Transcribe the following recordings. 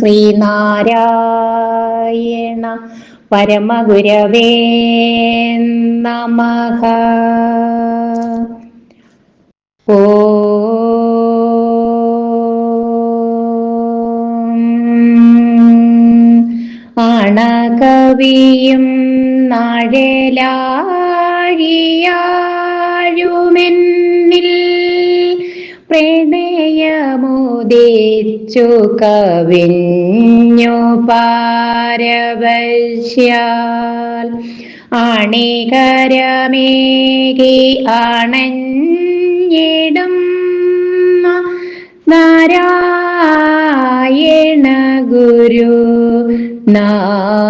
ശ്രീനാരായണ പരമഗുരവേ നമഃ. ഓ. അണകവിയും നാഴലാഴിയാഴുമെന്നിൽ പ്രണയമുദിച്ചു കവിഞ്ഞു പാരവശ്യാൽ. അണികരമേകി അണഞ്ഞിടും നാരായണ ഗുരു നായകനന്റെ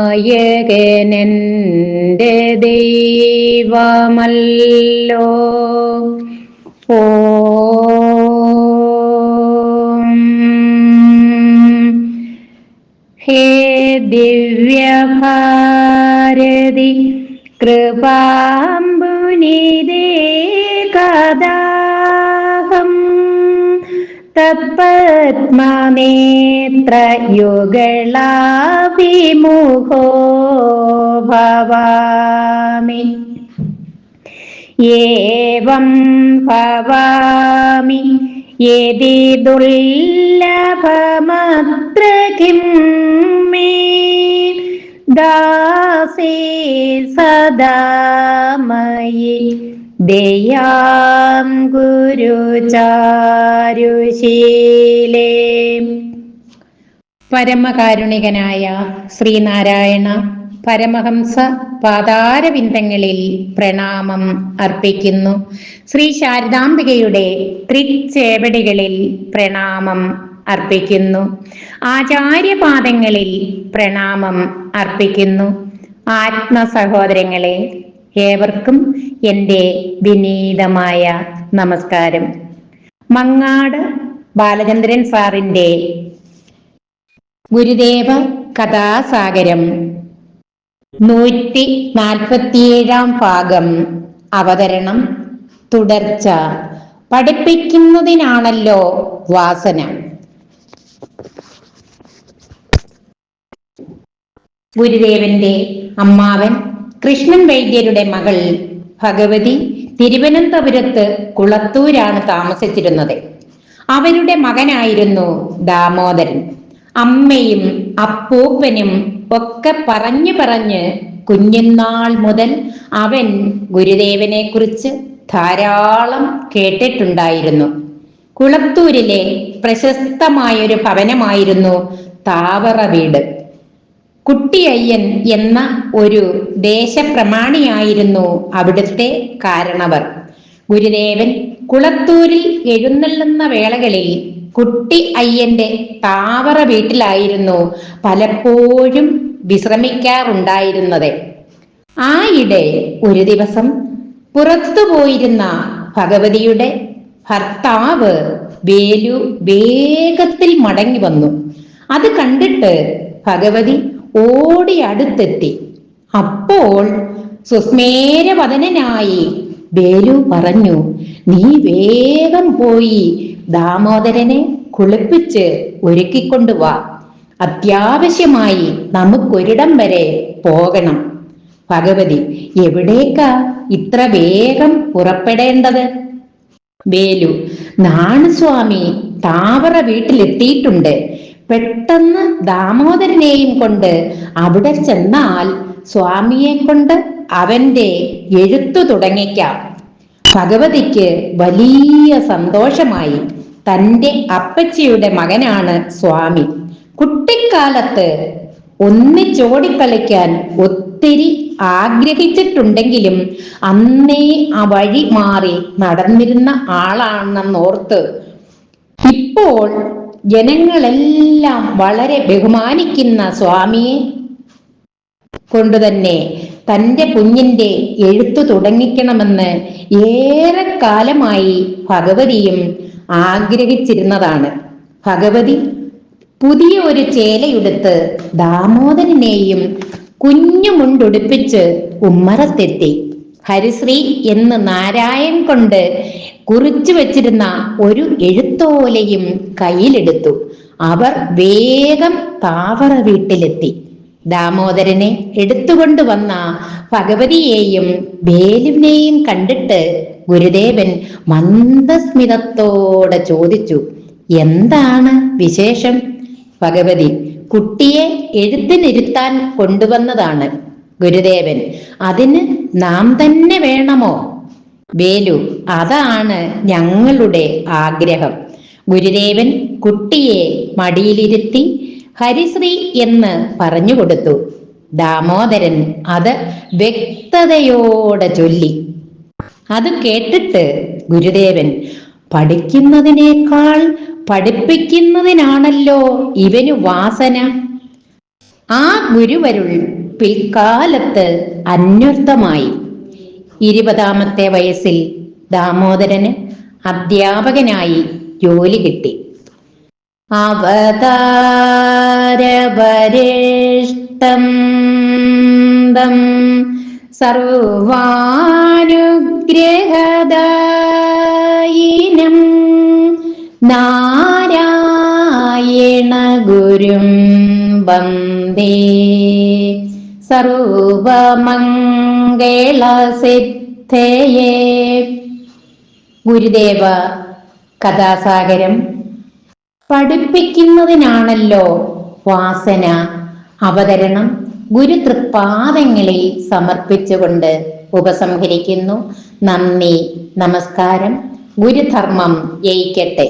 ദൈവമല്ലോ. ഓം ഹേ ദിവ്യഭാരതി കൃപാംബുനിതേ കഥാഹം തത്പത്മനേത്രയുഗളാഭിമുഖോ ഭവാമി ഏവം ഭവാമി യതി മേ ദാസേ സദാ മയി. ദയാം ഗുരുചാരുശീലേ. പരമകാരുണികനായ ശ്രീനാരായണ പരമഹംസ പാതാരവിന്ദങ്ങളിൽ പ്രണാമം അർപ്പിക്കുന്നു. ശ്രീ ശാരദാംബികയുടെ ത്രിച്ചേവടികളിൽ പ്രണാമം അർപ്പിക്കുന്നു. ആചാര്യപാദങ്ങളിൽ പ്രണാമം അർപ്പിക്കുന്നു. ആത്മ സഹോദരങ്ങളെ ഏവർക്കും എന്റെ വിനീതമായ നമസ്കാരം. മങ്ങാട് ബാലചന്ദ്രൻ സാറിന്റെ ഗുരുദേവ കഥാസാഗരം. നൂറ്റി നാൽപ്പത്തിയേഴാം ഭാഗം. അവതരണം തുടർച്ച. പഠിപ്പിക്കുന്നതിനാണല്ലോ വാസന. ഗുരുദേവന്റെ അമ്മാവൻ കൃഷ്ണൻ വൈദ്യരുടെ മകൾ ഭഗവതി തിരുവനന്തപുരത്ത് കുളത്തൂരാണ് താമസിച്ചിരുന്നത്. അവരുടെ മകനായിരുന്നു ദാമോദരൻ. അമ്മയും അപ്പൂപ്പനും ഒക്കെ പറഞ്ഞു പറഞ്ഞ് കുഞ്ഞുനാൾ മുതൽ അവൻ ഗുരുദേവനെ കുറിച്ച് ധാരാളം കേട്ടിട്ടുണ്ടായിരുന്നു. കുളത്തൂരിലെ പ്രശസ്തമായൊരു ഭവനമായിരുന്നു താവറ വീട് കുട്ടിയയ്യൻ എന്ന ഒരു ദേശപ്രമാണിയായിരുന്നു അവിടുത്തെ കാരണവർ. ഗുരുദേവൻ കുളത്തൂരിൽ എഴുന്നള്ളുന്ന വേളകളിൽ കുട്ടി അയ്യന്റെ താവറ വീട്ടിലായിരുന്നു പലപ്പോഴും വിശ്രമിക്കാറുണ്ടായിരുന്നത്. ആയിടെ ഒരു ദിവസം പുറത്തു പോയിരുന്ന ഭഗവതിയുടെ ഭർത്താവ് വേലു വേഗത്തിൽ മടങ്ങി വന്നു. അത് കണ്ടിട്ട് ഭഗവതി ഓടി അടുത്തെത്തി. അപ്പോൾ സുസ്മേരവദനായി വേലു പറഞ്ഞു നീ വേഗം പോയി ദാമോദരനെ കുളിപ്പിച്ച് ഒരുക്കിക്കൊണ്ടുവാ അത്യാവശ്യമായി നമുക്കൊരിടം വരെ പോകണം. ഭഗവതി എവിടേക്കാ ഇത്ര വേഗം പുറപ്പെടേണ്ടത്? വേലു നാണുസ്വാമി താവറ വീട്ടിലെത്തിയിട്ടുണ്ട്. പെട്ടെന്ന് ദാമോദരനെയും കൊണ്ട് അവിടെ ചെന്നാൽ സ്വാമിയെ കൊണ്ട് അവന്റെ എഴുത്തു തുടങ്ങിക്കാം. ഭഗവതിക്ക് വലിയ സന്തോഷമായി. തന്റെ അപ്പച്ചിയുടെ മകനാണ് സ്വാമി. കുട്ടിക്കാലത്ത് ഒന്നിച്ചോടിക്കളിക്കാൻ ഒത്തിരി ആഗ്രഹിച്ചിട്ടുണ്ടെങ്കിലും അന്നേ ആ വഴി മാറി നടന്നിരുന്ന ആളാണെന്നോർത്ത്. ഇപ്പോൾ ജനങ്ങളെല്ലാം വളരെ ബഹുമാനിക്കുന്ന സ്വാമിയെ കൊണ്ടുതന്നെ തന്റെ കുഞ്ഞിന്റെ എഴുത്തു തുടങ്ങിക്കണമെന്ന് ഏറെ കാലമായി ഭഗവതിയും ആഗ്രഹിച്ചിരുന്നതാണ്. ഭഗവതി പുതിയ ഒരു ചേലയുടുത്ത് ദാമോദരനെയും കുഞ്ഞുമുണ്ടുടുപ്പിച്ച് ഉമ്മറത്തെത്തി. ഹരിശ്രീ എന്ന് നാരായൺ കൊണ്ട് കുറിച്ചു വെച്ചിരുന്ന ഒരു എഴുത്തോലയും കയ്യിലെടുത്തു. അവർ വേഗം താവറ വീട്ടിലെത്തി. ദാമോദരനെ എടുത്തുകൊണ്ട് വന്ന ഭഗവതിയെയും വേലുവിനെയും കണ്ടിട്ട് ഗുരുദേവൻ മന്ദസ്മിതത്തോടെ ചോദിച്ചു എന്താണ് വിശേഷം? ഭഗവതി കുട്ടിയെ എഴുത്തിനിരുത്താൻ കൊണ്ടുവന്നതാണ്. ഗുരുദേവൻ അതിന് നാം തന്നെ വേണമോ? വേലു അതാണ് ഞങ്ങളുടെ ആഗ്രഹം. ഗുരുദേവൻ കുട്ടിയെ മടിയിലിരുത്തി ഹരിശ്രീ എന്ന് പറഞ്ഞു കൊടുത്തു. ദാമോദരൻ അത് വ്യക്തതയോടെ ചൊല്ലി. അത് കേട്ടിട്ട് ഗുരുദേവൻ പഠിക്കുന്നതിനേക്കാൾ പഠിപ്പിക്കുന്നതിനാണല്ലോ ഇവന് വാസന. ആ ഗുരുവരുൾ പിൽക്കാലത്ത് അന്വർത്ഥമായി. ഇരുപതാമത്തെ വയസ്സിൽ ദാമോദരന് അധ്യാപകനായി ജോലി കിട്ടി. അവതാരവരിഷ്ടം സർവാനുഗ്രഹദായിനം നാരായണ ഗുരും വന്ദേ. സർവമംഗളസിദ്ധയേ. ഗുരുദേവ കഥാസാഗരം പഠിപ്പിക്കുന്നതിനാണല്ലോ വാസന അവതരണം. ഗുരു തൃപ്പാദങ്ങളിൽ സമർപ്പിച്ചുകൊണ്ട് ഉപസംഹരിക്കുന്നു. നന്ദി നമസ്കാരം. ഗുരുധർമ്മം ജയിക്കട്ടെ.